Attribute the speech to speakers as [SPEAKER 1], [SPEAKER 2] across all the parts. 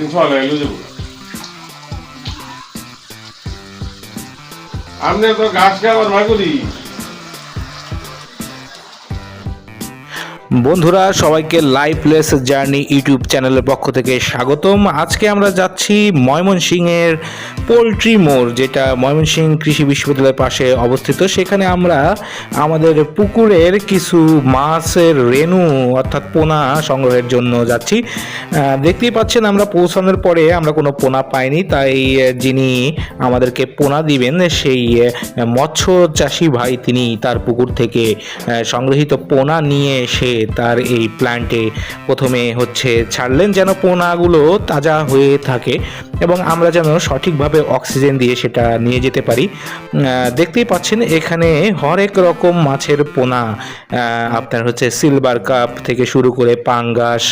[SPEAKER 1] তিনশো আলাই এলো যাব। আমি তো গাছ খাবার ভাগুলি
[SPEAKER 2] বন্ধুরা, সবাইকে লাইভ প্লেস জার্নি ইউটিউব চ্যানেলের পক্ষ থেকে স্বাগতম। আজকে আমরা যাচ্ছি ময়মনসিংহের পোলট্রি মোড়, যেটা ময়মনসিংহ কৃষি বিশ্ববিদ্যালয়ের পাশে অবস্থিত। সেখানে আমরা আমাদের পুকুরের কিছু মাছের রেণু, অর্থাৎ পোনা সংগ্রহের জন্য যাচ্ছি। দেখতেই পাচ্ছেন আমরা পৌঁছানোর পরে আমরা কোনো পোনা পাইনি, তাই যিনি আমাদেরকে পোনা দিবেন, সেই মৎস্য চাষি ভাই তিনি তার পুকুর থেকে সংগৃহীত পোনা নিয়ে এসে তার এই প্ল্যান্টে প্রথমে হচ্ছে ছাড়লেন যেন পোনাগুলো তাজা হয়ে থাকে এবং আমরা যেন সঠিকভাবে অক্সিজেন দিয়ে সেটা নিয়ে যেতে পারি। দেখতেই পাচ্ছেন এখানে হরেক রকম মাছের পোনা আপনার হচ্ছে সিলভার কাপ থেকে শুরু করে পাঙ্গাস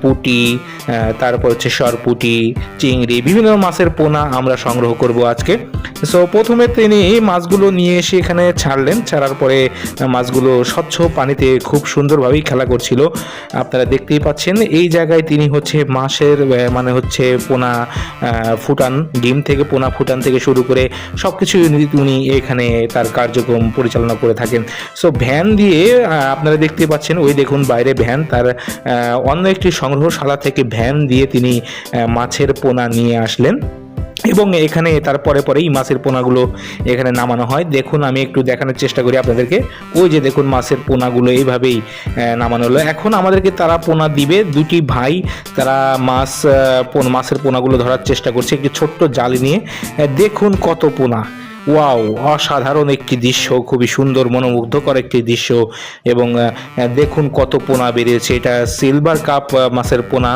[SPEAKER 2] পুটি তারপর হচ্ছে সরপুটি, চিংড়ি, বিভিন্ন মাছের পোনা আমরা সংগ্রহ করব আজকে। সো প্রথমে তিনি মাছগুলো নিয়ে এসে এখানে ছাড়লেন। ছাড়ার পরে মাছগুলো স্বচ্ছ পানিতে খুব সুন্দরভাবেই খেলা করছিল। আপনারা দেখতেই পাচ্ছেন, এই জায়গায় তিনি হচ্ছে মাসের মানে হচ্ছে পোনা ফুটান, ডিম থেকে পোনা ফুটান থেকে শুরু করে সব কিছু উনি এখানে তার কার্যক্রম পরিচালনা করে থাকেন। সো ভ্যান দিয়ে আপনারা দেখতে পাচ্ছেন, ওই দেখুন বাইরে ভ্যান, তার অন্য একটি সংগ্রহশালা থেকে ভ্যান দিয়ে তিনি মাছের পোনা নিয়ে আসলেন। এবং এখানে তার পরে পরেই মাছের পোনাগুলো এখানে নামানো হয়। দেখুন, আমি একটু দেখানোর চেষ্টা করি আপনাদেরকে। ওই যে দেখুন, মাছের পোনাগুলো এইভাবেই নামানো হলো। এখন আমাদেরকে তারা পোনা দিবে। দুটি ভাই তারা মাছ মাছের পোনাগুলো ধরার চেষ্টা করছে। একটি ছোট্ট জালি নিয়ে। দেখুন কত পোনা। ওয়াও, অসাধারণ একটি দৃশ্য, খুবই সুন্দর, মনোমুগ্ধকর একটি দৃশ্য এবং দেখুন কত পোনা বেরিয়েছে। এটা সিলভার কাপ মাছের পোনা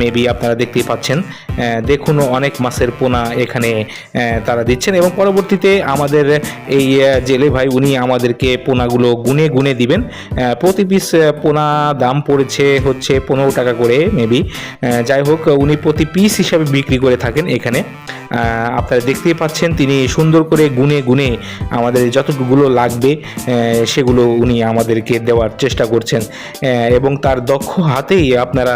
[SPEAKER 2] মেবি আপনারা দেখতেই পাচ্ছেন। দেখুন অনেক মাছের পোনা এখানে তারা দিচ্ছেন এবং পরবর্তীতে আমাদের এই জেলে ভাই, উনি আমাদেরকে পোনাগুলো গুনে গুনে দিবেন। প্রতি পিস পোনা দাম পড়েছে হচ্ছে পনেরো টাকা করে মেবি যাই হোক, উনি প্রতি পিস হিসাবে বিক্রি করে থাকেন এখানে। আপনারা দেখতেই পাচ্ছেন, তিনি সুন্দর করে গুনে গুনে আমাদের যতটুকুগুলো লাগবে সেগুলো উনি আমাদেরকে দেওয়ার চেষ্টা করছেন। এবং তার দক্ষ হাতেই আপনারা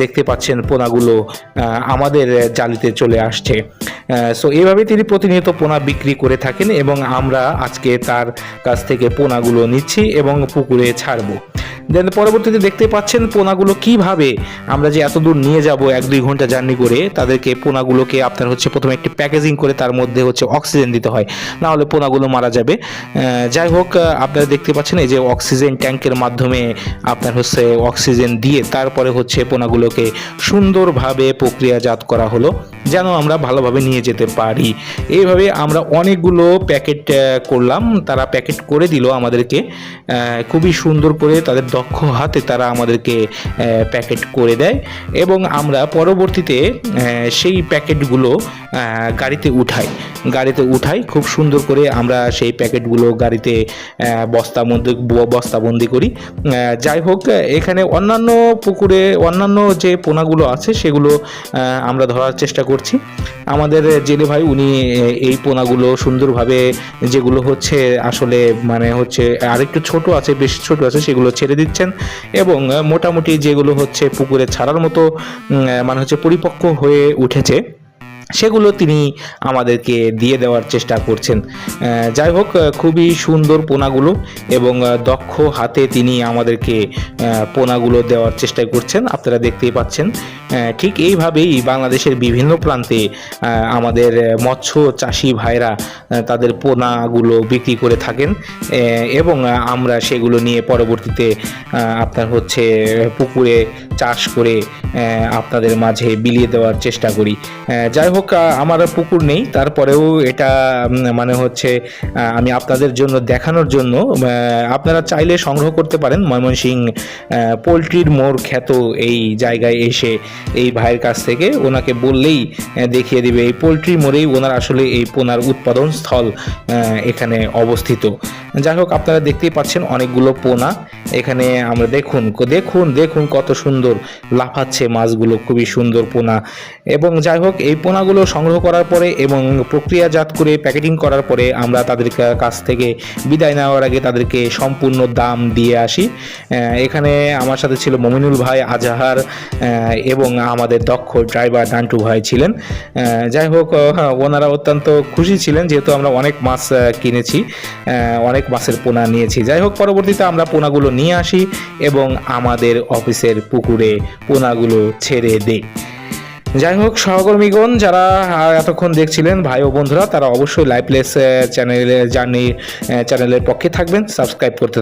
[SPEAKER 2] দেখতে পাচ্ছেন পোনাগুলো আমাদের জালিতে চলে আসছে। সো এইভাবে তিনি প্রতিনিয়ত পোনা বিক্রি করে থাকেন এবং আমরা আজকে তার কাছ থেকে পোনাগুলো নিচ্ছি এবং পুকুরে ছাড়বো। দেন পরবর্তীতে দেখতে পাচ্ছেন পোনাগুলো কীভাবে আমরা যে এত দূর নিয়ে যাব এক দুই ঘণ্টা জার্নি করে, তাদেরকে পোনাগুলোকে আপনার হচ্ছে প্রথমে একটি প্যাকেজিং করে তার মধ্যে হচ্ছে অক্সিজেন দিতে হয়। না হলে পোনাগুলো মারা যাবে। যাই হোক আপনারা দেখতে পাচ্ছেন এই যে অক্সিজেন ট্যাঙ্কের মাধ্যমে আপনার হচ্ছে অক্সিজেন দিয়ে তারপরে হচ্ছে পোনাগুলোকে সুন্দরভাবে প্রক্রিয়াজাত করা হলো। যেন আমরা ভালোভাবে নিয়ে যেতে পারি। এইভাবে আমরা অনেকগুলো প্যাকেট করলাম। তারা প্যাকেট করে দিল আমাদেরকে। খুবই সুন্দর করে তাদের দক্ষ হাতে তারা আমাদেরকে প্যাকেট করে দেয় এবং আমরা পরবর্তীতে সেই প্যাকেটগুলো গাড়িতে উঠাই। গাড়িতে উঠাই, খুব সুন্দর করে আমরা সেই প্যাকেটগুলো গাড়িতে বস্তাবন্দি বস্তাবন্দি করি। যাই হোক, এখানে অন্যান্য পুকুরে অন্যান্য যে পোনাগুলো আছে সেগুলো আমরা ধরার চেষ্টা করছি। আমাদের জেলে ভাই, উনি এই পোনাগুলো সুন্দরভাবে যেগুলো হচ্ছে আসলে মানে হচ্ছে আরেকটু ছোট আছে, বেশি ছোট আছে, সেগুলো ছেড়ে দিচ্ছেন এবং মোটামুটি যেগুলো হচ্ছে পুকুরে ছাড়ার মতো মানে হচ্ছে পরিপক্ক হয়ে উঠেছে। সেগুলো তিনি আমাদেরকে দিয়ে দেওয়ার চেষ্টা করছেন। যাই হোক খুবই সুন্দর পোনাগুলো এবং দক্ষ হাতে তিনি আমাদেরকে পোনাগুলো দেওয়ার চেষ্টা করছেন। আপনারা দেখতেই পাচ্ছেন ঠিক এইভাবেই বাংলাদেশের বিভিন্ন প্রান্তে আমাদের মৎস্য চাষি ভাইরা তাদের পোনাগুলো বিক্রি করে থাকেন। এবং আমরা সেগুলো নিয়ে পরবর্তীতে আপনার হচ্ছে পুকুরে চাষ করে আপনাদের মাঝে বিলিয়ে দেওয়ার চেষ্টা করি। যাই হোক আমার পুকুর নেই। তারপরেও এটা মানে হচ্ছে আমি আপনাদের জন্য দেখানোর জন্য আপনারা চাইলে সংগ্রহ করতে পারেন ময়মনসিং পোলট্রির মোড় খ্যাত এই জায়গায় এসে এই ভাইয়ের কাছ থেকে। ওনাকে বললেই দেখিয়ে দিবে এই পোলট্রি মোড়েই ওনার আসলে এই পোনার উৎপাদন স্থল এখানে অবস্থিত। যাই হোক, আপনারা দেখতেই পাচ্ছেন অনেকগুলো পোনা। এখানে আমরা দেখুন দেখুন দেখুন কত সুন্দর সুন্দর লাফাচ্ছে মাছগুলো, খুবই সুন্দর পোনা। এবং যাই হোক, এই পোনাগুলো সংগ্রহ করার পরে এবং প্রক্রিয়াজাত করে প্যাকেটিং করার পরে আমরা তাদের কাছ থেকে বিদায় নেওয়ার আগে তাদেরকে সম্পূর্ণ দাম দিয়ে আসি। এখানে আমার সাথে ছিল মমিনুল ভাই আজাহার এবং আমাদের দক্ষ ড্রাইভার ডান্টু ভাই ছিলেন। যাই হোক ওনারা অত্যন্ত খুশি ছিলেন যেহেতু আমরা অনেক মাছ কিনেছি অনেক মাছের পোনা নিয়েছি। যাই হোক, পরবর্তীতে আমরা পোনাগুলো নিয়ে আসি এবং আমাদের অফিসের পুকুরে পোনাগুলো ছেড়ে দেয় যাই হোক সহকর্মীগণ, যারা এতক্ষণ দেখছিলেন, ভাই ও বন্ধুরা, তারা অবশ্যই লাইভলেস চ্যানেলে জার্নি চ্যানেলের পক্ষে থাকবেন, সাবস্ক্রাইব করতে